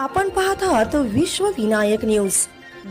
आपण पाहत आहात विश्व विनायक न्यूज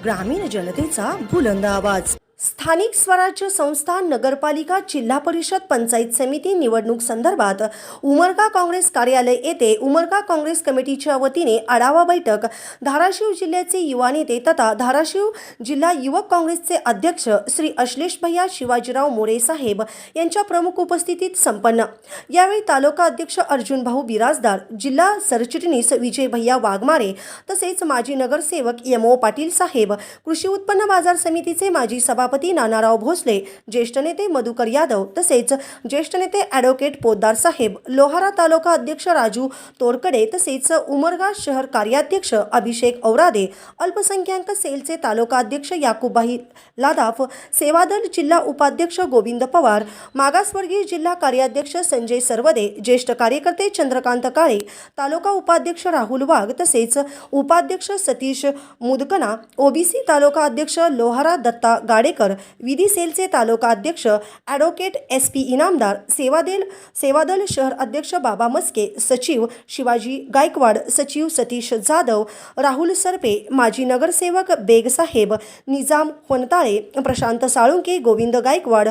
ग्रामीण जनतेचा बुलंद आवाज. स्थानिक स्वराज्य संस्था नगरपालिका जिल्हा परिषद पंचायत समिती निवडणूक संदर्भात उमरगा काँग्रेस कार्यालय येथे उमरगा काँग्रेस कमिटीच्या वतीने आढावा बैठक धाराशिव जिल्ह्याचे युवा नेते तथा धाराशिव जिल्हा युवक काँग्रेसचे अध्यक्ष श्री अश्लेष भैया शिवाजीराव मोरे साहेब यांच्या प्रमुख उपस्थितीत संपन्न. यावेळी तालुका अध्यक्ष अर्जुन भाऊ बिराजदार जिल्हा सरचिटणीस विजय भैया वाघमारे तसेच माजी नगरसेवक एम ओ पाटील साहेब कृषी उत्पन्न बाजार समितीचे माजी सभा सभापती नानाराव भोसले ज्येष्ठ नेते मधुकर यादव तसेच ज्येष्ठ नेते ॲडव्होकेट पोद्दार साहेब लोहारा तालुका अध्यक्ष राजू तोरकडे तसेच उमरगा शहर कार्याध्यक्ष अभिषेक औरादे अल्पसंख्याक सेलचे तालुका अध्यक्ष याकुबाई लादाफ सेवादल जिल्हा उपाध्यक्ष गोविंद पवार मागासवर्गीय जिल्हा कार्याध्यक्ष संजय सरवदे ज्येष्ठ कार्यकर्ते चंद्रकांत काळे तालुका उपाध्यक्ष राहुल वाघ तसेच उपाध्यक्ष सतीश मुदकना ओबीसी तालुका अध्यक्ष लोहारा दत्ता गाडेकर विधी सेलचे तालुका अध्यक्ष advocate S P Inamdar Sevadal Sevadal शहर अध्यक्ष बाबा मस्के सचिव शिवाजी गायकवाड सचिव सतीश जाधव राहुल सरपे माजी नगरसेवक बेगसाहेब निजाम होनताळे प्रशांत साळुंके गोविंद गायकवाड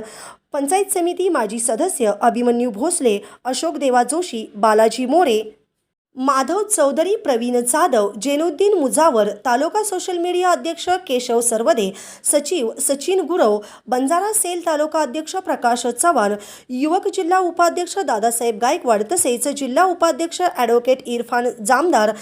पंचायत समिती माजी सदस्य अभिमन्यू भोसले अशोक देवा जोशी बालाजी मोरे माधव चौधरी प्रवीण जाधव जेनुद्दीन मुजावर तालुका सोशल मीडिया अध्यक्ष केशव सरवदे सचिव सचिन गुरव बंजारा सेल तालुका अध्यक्ष प्रकाश चव्हाण युवक जिल्हा उपाध्यक्ष दादासाहेब गायकवाड तसेच जिल्हा उपाध्यक्ष ॲडव्होकेट इरफान जामदार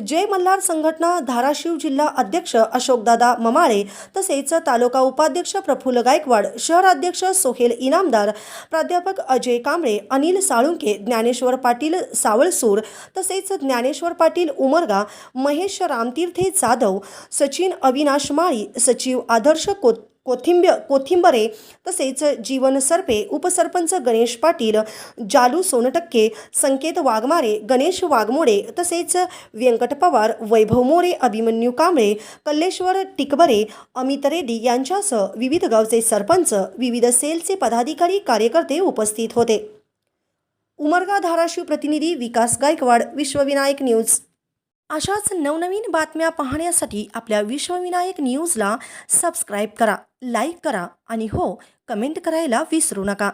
जय मल्हार संघटना धाराशिव जिल्हा अध्यक्ष अशोकदादा ममाळे तसेच तालुका उपाध्यक्ष प्रफुल्ल गायकवाड शहर अध्यक्ष सोहेल इनामदार प्राध्यापक अजय कांबळे अनिल साळुंके ज्ञानेश्वर पाटील सावळसूर तसेच ज्ञानेश्वर पाटील उमरगा महेश रामतीर्थे जाधव सचिन अविनाश माळी सचिव आदर्श को कोथिंब कोथिंबरे तसेच जीवन सरपे उपसरपंच गणेश पाटील जालू सोनटक्के संकेत वाघमारे गणेश वाघमोडे तसेच व्यंकट पवार वैभव मोरे अभिमन्यू कांबळे कल्लेश्वर टिकबरे अमित रेड्डी यांच्यासह विविध गावचे सरपंच विविध सेलचे पदाधिकारी कार्यकर्ते उपस्थित होते. उमरगा धाराशिव प्रतिनिधी विकास गायकवाड विश्वविनायक न्यूज. अशाच नवनवीन बातम्या पाहण्यासाठी आपल्या विश्वविनायक न्यूजला सबस्क्राईब करा लाईक करा आणि हो कमेंट करायला विसरू नका.